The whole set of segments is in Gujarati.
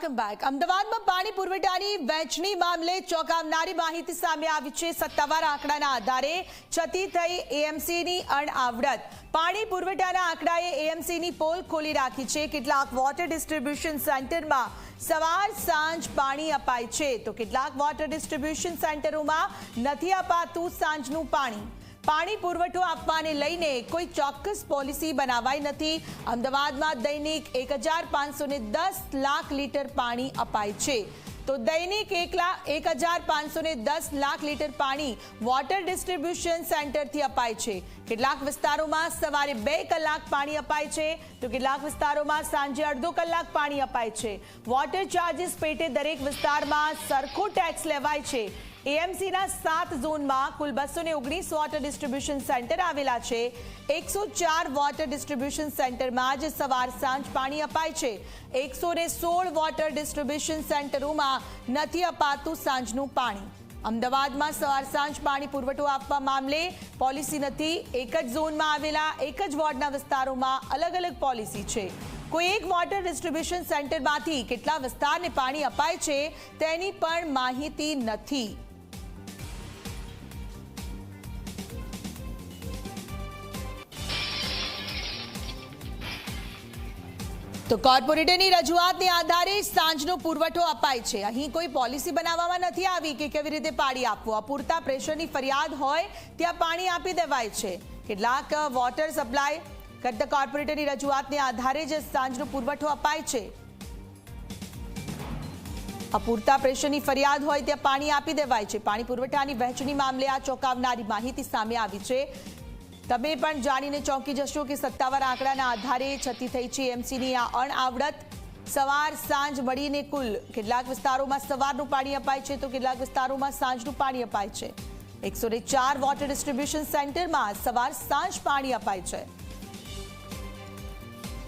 વેલકમ બેક અમદાવાદમાં પાણી પુરવઠાની વહેંચણી મામલે ચોંકાવનારી માહિતી સામે આવી છે. સત્તાવાર આંકડાના આધારે છતી થઈ એએમસીની અણઆવડત. પાણી પુરવઠાના આંકડાએ એએમસીની પોલ ખોલી રાખી છે. કેટલાક વોટર ડિસ્ટ્રીબ્યુશન સેન્ટરમાં સવાર સાંજ પાણી અપાય છે. તો કેટલાક વોટર ડિસ્ટ્રીબ્યુશન સેન્ટરોમાં નથી અપાતું સાંજનું પાણી. પાણી પુરવઠો આપવાને લઈને કોઈ ચોક્કસ પોલિસી બનાવાઈ નથી. અમદાવાદમાં દૈનિક એક હજાર પાંચસો દસ લાખ લીટર પાણી અપાય છે. તો દૈનિક એક લાખ એક હજાર પાંચસો દસ લાખ લીટર પાણી વોટર ડિસ્ટ્રીબ્યુશન સેન્ટરથી અપાય છે. કેટલાક વિસ્તારોમાં સવારે બે કલાક પાણી અપાય છે. તો કેટલાક વિસ્તારોમાં સાંજે અડધો કલાક પાણી અપાય છે. વોટર ચાર્જીસ પેટે દરેક વિસ્તારમાં સરખો ટેક્સ લેવાય છે. એએમસીના સાત ઝોનમાં કુલ બસો ને ઓગણીસ વોટર ડિસ્ટ્રીબ્યુશન સેન્ટર આવેલા છે. એકસો ચાર વોટર ડિસ્ટ્રીબ્યુશન સેન્ટરમાં જ સવાર સાંજ પાણી અપાય છે. એકસો ને સોળ વોટર ડિસ્ટ્રીબ્યુશન સેન્ટરોમાં નથી અપાતું સાંજનું પાણી. અમદાવાદમાં સવાર સાંજ પાણી પુરવઠો આપવા મામલે પોલિસી નથી. એક જ ઝોનમાં આવેલા એક જ વોર્ડના વિસ્તારોમાં અલગ અલગ પોલિસી છે. કોઈ એક વોટર ડિસ્ટ્રીબ્યુશન સેન્ટરમાંથી કેટલા વિસ્તારને પાણી અપાય છે તેની પણ માહિતી નથી. તો કોર્પોરેટરની રજૂઆતને આધારે સાંજનો પુરવઠો અપાય છે. અહીં કોઈ પોલિસી બનાવવામાં નથી આવી કે કેવી રીતે પાણી આપવું. અપૂરતા પ્રેશરની ફરિયાદ હોય ત્યાં પાણી આપી દેવાય છે. કેટલાક વોટર સપ્લાય કરતા કોર્પોરેટરની રજૂઆતને આધારે જ સાંજનો પુરવઠો અપાય છે. અપૂરતા પ્રેશરની ફરિયાદ હોય ત્યાં પાણી આપી દેવાય છે. પાણી પુરવઠાની વહેંચણી મામલે આ ચોંકાવનારી માહિતી સામે આવી છે. તમે પણ જાણીને ચોંકી જશો કે સત્તાવાર આંકડાના આધારે છતી થઈ છે એમસીની આ અણઆવડત. સવાર સાંજ મળીને કુલ કેટલાક વિસ્તારોમાં સવારનું પાણી અપાય છે તો કેટલાક વિસ્તારોમાં સાંજનું પાણી અપાય છે. એકસો ચાર વોટર ડિસ્ટ્રીબ્યુશન સેન્ટરમાં સવાર સાંજ પાણી અપાય છે.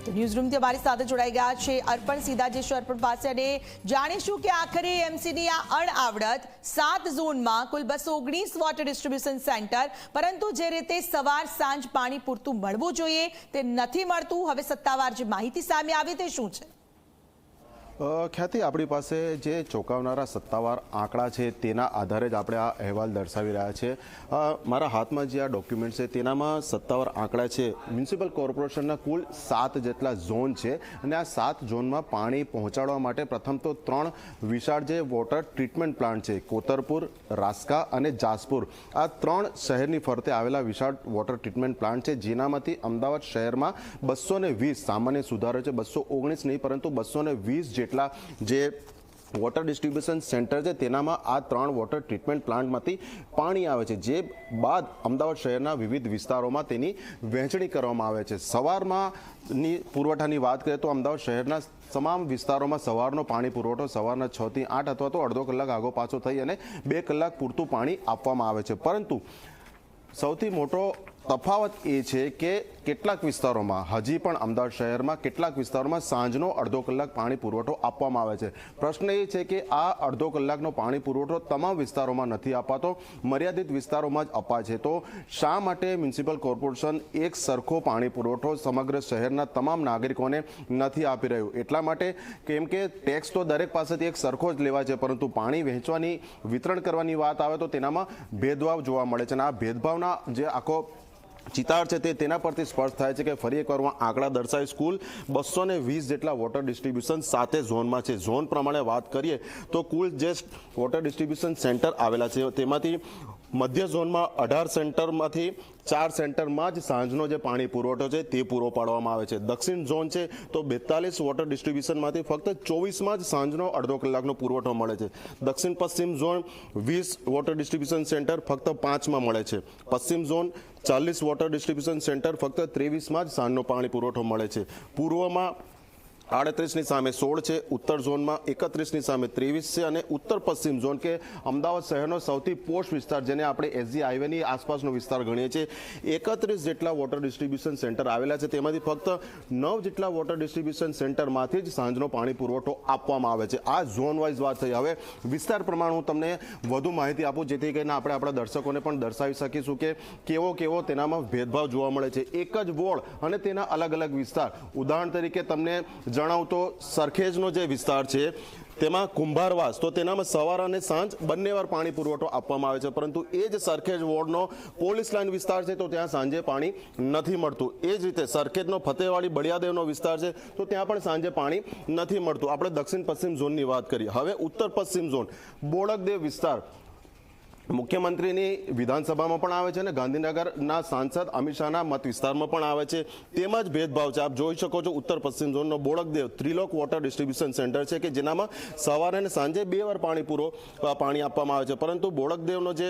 તો ન્યૂઝરૂમથી અમારી સાથે જોડાઈ ગયા છે અર્પણ સીધા જઈશું અર્પણ પાસે અને જાણીશું કે આખરે એમસીની આ અણઆવડત સાત ઝોનમાં કુલ બસો ઓગણીસ વોટર ડિસ્ટ્રીબ્યુશન સેન્ટર પરંતુ જે રીતે સવાર સાંજ પાણી પૂરતું મળવું જોઈએ તે નથી મળતું. હવે સત્તાવાર જે માહિતી સામે આવી તે શું છે? ખ્યાતિ આપણી પાસે જે ચોંકાવનારા સત્તાવાર આંકડા છે તેના આધારે જ આપણે આ અહેવાલ દર્શાવી રહ્યા છે. મારા હાથમાં જે આ ડોક્યુમેન્ટ છે તેનામાં સત્તાવાર આંકડા છે. મ્યુનિસિપલ કોર્પોરેશનના કુલ સાત જેટલા ઝોન છે અને આ સાત ઝોનમાં પાણી પહોંચાડવા માટે પ્રથમ તો ત્રણ વિશાળ જે વોટર ટ્રીટમેન્ટ પ્લાન્ટ છે, કોતરપુર, રાસ્કા અને જાસપુર. આ ત્રણ શહેરની ફરતે આવેલા વિશાળ વોટર ટ્રીટમેન્ટ પ્લાન્ટ છે. જેનામાંથી અમદાવાદ શહેરમાં બસો વીસ, સામાન્ય સુધારો છે બસો ઓગણીસ નહીં, પરંતુ બસો વીસ જેટલા જે વોટર ડિસ્ટ્રીબ્યુશન સેન્ટર છે, તેનામાં આ ત્રણ વોટર ટ્રીટમેન્ટ પ્લાન્ટમાંથી પાણી આવે છે. જે બાદ અમદાવાદ શહેરના વિવિધ વિસ્તારોમાં તેની વહેંચણી કરવામાં આવે છે. સવારમાં પુરવઠાની વાત કરીએ તો અમદાવાદ શહેરના તમામ વિસ્તારોમાં સવારનો પાણી પુરવઠો સવારના છ થી આઠ અથવા તો અડધો કલાક આગો પાછો થઈ અને બે કલાક પૂરતું પાણી આપવામાં આવે છે. પરંતુ સૌથી મોટો તફાવત એ છે કે કેટલાક વિસ્તારોમાં, હજી પણ અમદાવાદ શહેરમાં કેટલાક વિસ્તારોમાં સાંજનો અડધો કલાક પાણી પુરવઠો આપવામાં આવે છે. પ્રશ્ન એ છે કે આ અડધો કલાકનો પાણી પુરવઠો તમામ વિસ્તારોમાં નથી અપાતો, મર્યાદિત વિસ્તારોમાં જ અપાય છે તો શા માટે મ્યુનિસિપલ કોર્પોરેશન એક સરખો પાણી પુરવઠો સમગ્ર શહેરના તમામ નાગરિકોને નથી આપી રહ્યું? એટલા માટે કેમ કે ટેક્સ તો દરેક પાસેથી એક સરખો જ લેવાય છે, પરંતુ પાણી વહેંચવાની, વિતરણ કરવાની વાત આવે તો તેનામાં ભેદભાવ જોવા મળે છે. અને આ ભેદભાવના જે આખો ચિતાર છે તે તેના પરથી સ્પષ્ટ થાય છે કે ફરી એકવાર હું આંકડા દર્શાવી સ્કૂલ બસો વીસ જેટલા વોટર ડિસ્ટ્રીબ્યુશન સાથે ઝોનમાં છે. ઝોન પ્રમાણે વાત કરીએ તો કુલ જે વોટર ડિસ્ટ્રીબ્યુશન સેન્ટર આવેલા છે તેમાંથી મધ્ય ઝોનમાં અઢાર સેન્ટરમાંથી ચાર સેન્ટરમાં જ સાંજનો જે પાણી પુરવઠો છે તે પૂરો પાડવામાં આવે છે. દક્ષિણ ઝોન છે તો બેતાલીસ વોટર ડિસ્ટ્રીબ્યુશનમાંથી ફક્ત ચોવીસમાં જ સાંજનો અડધો કલાકનો પુરવઠો મળે છે. દક્ષિણ પશ્ચિમ ઝોન વીસ વોટર ડિસ્ટ્રીબ્યુશન સેન્ટર ફક્ત પાંચમાં મળે છે. પશ્ચિમ ઝોન ચાલીસ વોટર ડિસ્ટ્રીબ્યુશન સેન્ટર ફક્ત ત્રેવીસમાં જ સાંજનો પાણી પુરવઠો મળે છે. પૂર્વમાં આડત્રીસની સામે સોળ છે, ઉત્તર ઝોનમાં એકત્રીસની સામે ત્રેવીસ છે અને ઉત્તર પશ્ચિમ ઝોન કે અમદાવાદ શહેરનો સૌથી પોસ્ટ વિસ્તાર જેને આપણે એસજી હાઈવેની આસપાસનો વિસ્તાર ગણીએ છીએ. એકત્રીસ જેટલા વોટર ડિસ્ટ્રીબ્યુશન સેન્ટર આવેલા છે, તેમાંથી ફક્ત નવ જેટલા વોટર ડિસ્ટ્રીબ્યુશન સેન્ટરમાંથી જ સાંજનો પાણી પુરવઠો આપવામાં આવે છે. આ ઝોન વાઇઝ વાત થઈ. હવે વિસ્તાર પ્રમાણે હું તમને વધુ માહિતી આપું, જેથી કરીને આપણે આપણા દર્શકોને પણ દર્શાવી શકીશું કે કેવો કેવો તેનામાં ભેદભાવ જોવા મળે છે. એક જ વોર્ડ અને તેના અલગ અલગ વિસ્તાર. ઉદાહરણ તરીકે તમને જણાવું સરખેજનો જે વિસ્તાર છે, તેમાં કુંભારવાસ, તો તેનામાં સવાર અને સાંજ બંને વાર પાણી પુરવઠો આપવામાં આવે છે, પરંતુ એ જ સરખેજ વોર્ડનો પોલીસ લાઇન વિસ્તાર છે, તો ત્યાં સાંજે પાણી નથી મળતું. એ જ રીતે સરખેજનો ફતેવાડી બળિયાદેવનો વિસ્તાર છે, તો ત્યાં પણ સાંજે પાણી નથી મળતું. આપણે દક્ષિણ પશ્ચિમ ઝોનની વાત કરીએ. હવે ઉત્તર પશ્ચિમ ઝોન, બોડકદેવ વિસ્તાર મુખ્યમંત્રીની વિધાનસભામાં પણ આવે છે અને ગાંધીનગરના સાંસદ અમિત શાહના મત વિસ્તારમાં પણ આવે છે. તેમાં જ ભેદભાવ છે. આપ જોઈ શકો છો ઉત્તર પશ્ચિમ ઝોનનો Bodakdev Trilok water distribution centre છે કે જેનામાં સવારે અને સાંજે બે વાર પાણી પૂરો પાણી આપવામાં આવે છે. પરંતુ બોળકદેવનો જે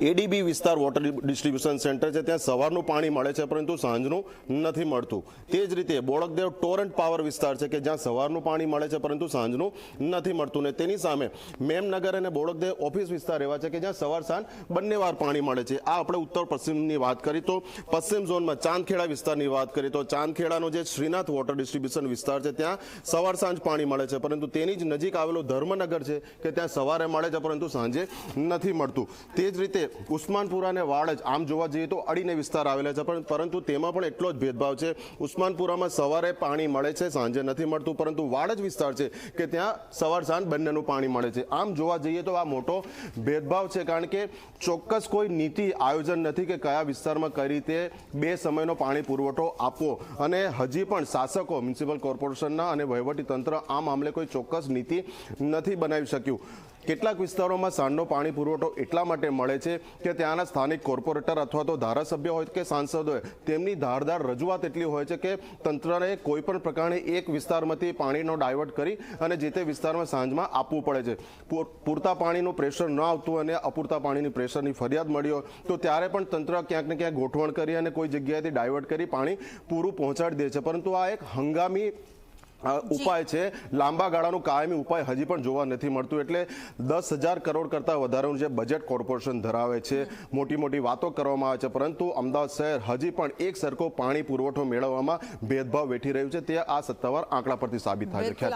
એડીબી વિસ્તાર વોટર ડિસ્ટ્રીબ્યુશન સેન્ટર છે. ત્યાં સવારનું પાણી મળે છે, પરંતુ સાંજનું નથી મળતું. તે જ રીતે બોળકદેવ ટોરન્ટ પાવર વિસ્તાર છે કે જ્યાં સવારનું પાણી મળે છે, પરંતુ સાંજનું નથી મળતું. ને તેની સામે મેમનગર અને બોળકદેવ ઓફિસ વિસ્તાર એવા છે કે જ્યાં સવાર સાંજ બંને વાર પાણી મળે છે. આ આપણે ઉત્તર પશ્ચિમની વાત કરી તો પશ્ચિમ ઝોનમાં ચાંદખેડા વિસ્તારની વાત કરી તો ચાંદખેડાનો જે શ્રીનાથ વોટર ડિસ્ટ્રીબ્યુશન વિસ્તાર છે, ત્યાં સવાર સાંજ પાણી મળે છે, પરંતુ તેની જ નજીક આવેલો ધર્મનગર છે કે ત્યાં સવારે મળે છે, પરંતુ સાંજે નથી મળતું. તે જ રીતે ઉસ્માનપુરા અને વાડજ આમ જોવા જઈએ તો અડીને વિસ્તાર આવેલા છે. પણ પરંતુ તેમાં પણ એટલો જ ભેદભાવ છે. ઉસ્માનપુરામાં સવારે પાણી મળે છે, સાંજે નથી મળતું, પરંતુ વાડજ વિસ્તાર છે કે ત્યાં સવાર સાંજ બંનેનું પાણી મળે છે. આમ જોવા જઈએ તો આ મોટો ભેદભાવ છે કારણ કે ચોક્કસ કોઈ નીતિ આયોજન નથી કે કયા વિસ્તારમાં કઈ રીતે બે સમયનો પાણી પુરવઠો આપવો. અને હજી પણ શાસકો, મ્યુનિસિપલ કોર્પોરેશનના અને વહીવટી તંત્ર આ મામલે કોઈ ચોક્કસ નીતિ નથી બનાવી શક્યું. કેટલાક વિસ્તારોમાં સાંજનો પાણી પુરવઠો એટલા માટે મળે છે કે ત્યાંના સ્થાનિક કોર્પોરેટર અથવા તો ધારાસભ્ય હોય કે સાંસદ હોય તેમની ધારદાર રજૂઆત એટલી હોય છે કે તંત્રને કોઈ પણ પ્રકારની એક વિસ્તારમાંથી પાણીનો ડાયવર્ટ કરી અને જે તે વિસ્તારમાં સાંજમાં આપવું પડે છે. પૂર- પૂરતા પાણીનું પ્રેશર ન આવતું અને અપૂરતા પાણીની પ્રેશરની ફરિયાદ મળી હોય, તો ત્યારે પણ તંત્ર ક્યાંક ને ક્યાંક ગોઠવણ કરી અને કોઈ જગ્યાએથી ડાયવર્ટ કરી પાણી પૂરું પહોંચાડી દે છે. પરંતુ આ એક હંગામી ઉપાય છે. લાંબા ગાળાનું કાયમી ઉપાય હજી પણ જોવા નથી મળતું. એટલે દસ હજાર કરોડ કરતાં વધારેનું જે બજેટ કોર્પોરેશન ધરાવે છે, મોટી મોટી વાતો કરવામાં આવે છે. પરંતુ અમદાવાદ શહેર હજી પણ એક સરખો પાણી પુરવઠો મેળવવામાં ભેદભાવ વેઠી રહ્યું છે. તે આ સત્તાવાર આંકડા પરથી સાબિત થાય છે.